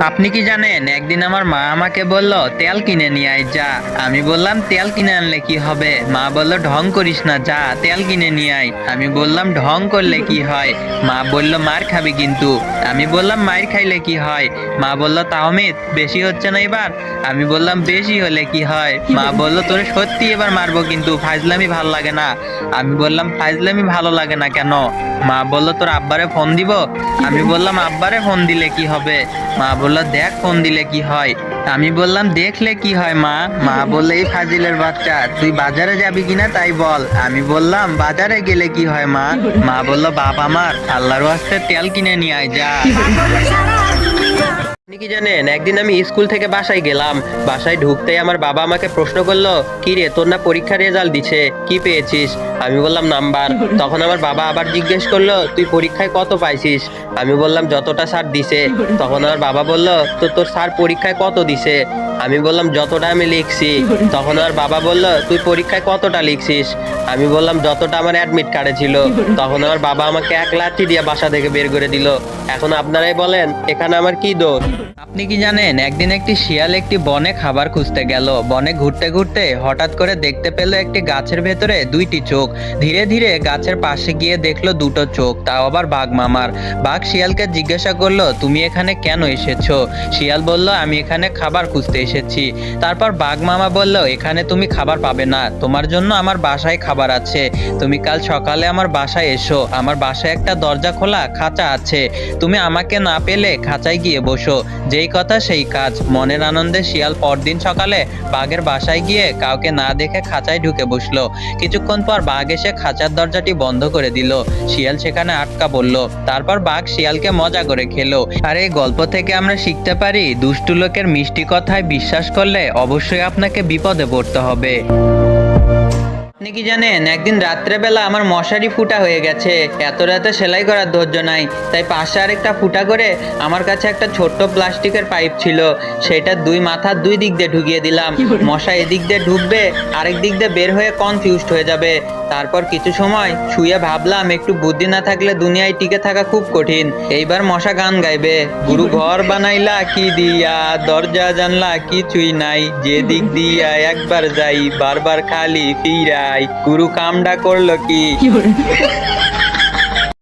আপনি কি জানেন, একদিন আমার মা আমাকে বলল, তেল কিনে নিয়ে আয়, যা। আমি বললাম, তেল কিনে আনলে কি হবে? মা বলল, ঢং করিস না, যা, তেল কিনে নিয়ে আয়। আমি বললাম, ঢং করলে কি হয়? মা বলল, মার খাবি কিন্তু। আমি বললাম মায়ের খাইলে কি হয়? মা বলল তাহমিদ বেশি হচ্ছে না এবার? আমি বললাম, বেশি হলে কি হয়? মা বলল, তোরে সত্যি এবার মারবো কিন্তু ফাইজলামি ভালো লাগে না। আমি বললাম ফাইজলামি ভালো লাগে না কেন? মা বলল, তোর আব্বারে ফোন দিব? আমি বললাম, আব্বারে ফোন দিলে কি হবে? মা বলল, দেখ ফোন দিলে কি হয়। আমি বললাম, দেখলে কি হয় মা? মা বললে, এই ফাজিলের বাচ্চা, তুই বাজারে যাবি কিনা তাই বল। আমি বললাম, বাজারে গেলে কি হয় মা? মা বলল, বাবা আমার আল্লাহর ওয়াস্তে তেল কিনে নিয়ে আয়, যা। আপনি কি জানেন? একদিন আমি স্কুল থেকে বাসায় গেলাম। বাসায় ঢুকতেই আমার বাবা আমাকে প্রশ্ন করল, কি রে, তোর না পরীক্ষার রেজাল্ট দিছে? কি পেয়েছিস? আমি বললাম, নাম্বার। তখন আমার বাবা আবার জিজ্ঞেস করল, তুই পরীক্ষায় কত পাইছিস? আমি বললাম, যতটা স্যার দিছে। তখন আমার বাবা বলল, তো তোর স্যার পরীক্ষায় কত দিছে? আমি বললাম, যতটা আমি লিখছি। তখন আমার বাবা বলল, তুই পরীক্ষায় কতটা লিখছিস? আমি বললাম, যতটা আমার অ্যাডমিট কার্ডে ছিল। তখন আমার বাবা আমাকে এক লাঠি দিয়ে বাসা থেকে বের করে দিল। এখন আপনারাই বলেন, এখানে আমার কি দোষ? আপনি কি জানেন, একদিন একটি শিয়াল একটি বনে খাবার খুঁজতে গেল। বনে ঘুরতে ঘুরতে হঠাৎ করে দেখতে পেল একটি গাছের ভেতরে দুইটি চোখ। ধীরে ধীরে গাছের পাশে গিয়ে দেখল দুটো চোখ, তাও আবার বাঘ মামার। বাঘ শিয়ালকে জিজ্ঞাসা করল, তুমি এখানে কেন এসেছ? শিয়াল বলল, আমি এখানে খাবার খুঁজতে এসেছি। তারপর বাঘ মামা বলল, এখানে তুমি খাবার পাবে না। তোমার জন্য আমার বাসায় খাবার আছে। তুমি কাল সকালে আমার বাসায় এসো। আমার বাসায় একটা দরজা খোলা, খাঁচা আছে। তুমি আমাকে না পেলে খাঁচায় গিয়ে বসো। যেই কথা সেই কাজ। মনের আনন্দে শিয়াল পরদিন সকালে বাঘের বাসায় গিয়ে কাউকে না দেখে খাঁচায় ঢুকে বসল। কিছুক্ষণ পর বাঘ এসে খাঁচার দরজাটি বন্ধ করে দিল। শিয়াল সেখানে আটকা পড়ল। তারপর বাঘ শিয়ালকে মজা করে খেলো। আর এই গল্প থেকে আমরা শিখতে পারি? দুষ্টু লোকের মিষ্টি কথায় বিশ্বাস করলে অবশ্যই আপনাকে বিপদে পড়তে হবে। আপনি কি জানেন একদিন রাত্রেবেলা আমার মশারি ফুটা হয়ে গেছে। এত রাতে সেলাই করার ধৈর্য নাই। তাই পাশে আরেকটা ফুটা করে আমার কাছে একটা ছোট্ট প্লাস্টিকের পাইপ ছিল। সেটা দুই মাথার দুই দিক দিয়ে ঢুকিয়ে দিলাম। মশা এদিক দিয়ে ঢুকবে আরেক দিক দিয়ে বের হয়ে কনফিউজড হয়ে যাবে। তারপর কিছু সময় শুয়ে ভাবলাম একটু বুদ্ধি না থাকলে দুনিয়ায় টিকে থাকা খুব কঠিন। এইবার মশা গান গাইবে। গুরু ঘর বানাইলা কি দিয়া? দরজা জানলা কিছুই নাই। যে দিক দিয়া একবার যাই বারবার খালি ফিরাই গুরু কামডা করল কি?